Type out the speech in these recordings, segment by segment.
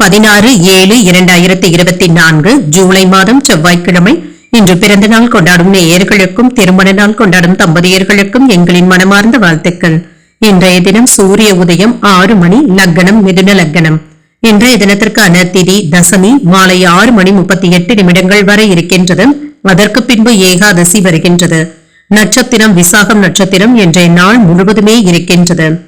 பதினாறு ஏழு இரண்டாயிரத்தி இருபத்தி நான்கு ஜூலை மாதம் செவ்வாய்க்கிழமை. இன்று பிறந்த நாள் கொண்டாடும் நேயர்களுக்கும் திருமண நாள் கொண்டாடும் தம்பதியர்களுக்கும் எங்களின் மனமார்ந்த வாழ்த்துக்கள். இன்றைய தினம் சூரிய உதயம் ஆறு மணி லக்னம் மிதுன லக்னம் இன்றைய தினத்திற்கான திதி தசமி மாலை ஆறு மணி முப்பத்தி எட்டு நிமிடங்கள் வரை இருக்கின்றது. அதற்கு பின்பு ஏகாதசி வருகின்றது. நட்சத்திரம் விசாகம் நட்சத்திரம் இன்றைய நாள் முழுவதுமே இருக்கின்றது.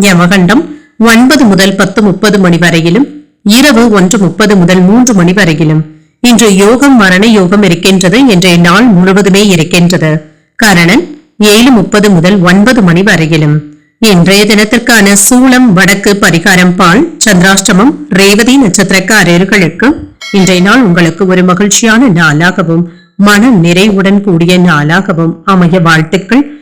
யமகண்டம் ஒன்பது முதல் பத்து முப்பது மணி வரையிலும் இரவு ஒன்று முப்பது முதல் மூன்று மணி வரையிலும். இன்று யோகம் மரண யோகம் இருக்கின்றது இன்றைய நாள் முழுவதுமே இருக்கின்றது. கரணன் ஏழு முப்பது முதல் ஒன்பது மணி வரையிலும். இன்றைய தினத்திற்கான சூளம் வடக்கு பரிகாரம் பால் சந்திராஷ்டமம் ரேவதி நட்சத்திரக்காரர்களுக்கு இன்றைய நாள் உங்களுக்கு ஒரு மகிழ்ச்சியான நாளாகவும் மன நிறைவுடன் கூடிய நாளாகவும் அமைய வாழ்த்துக்கள்.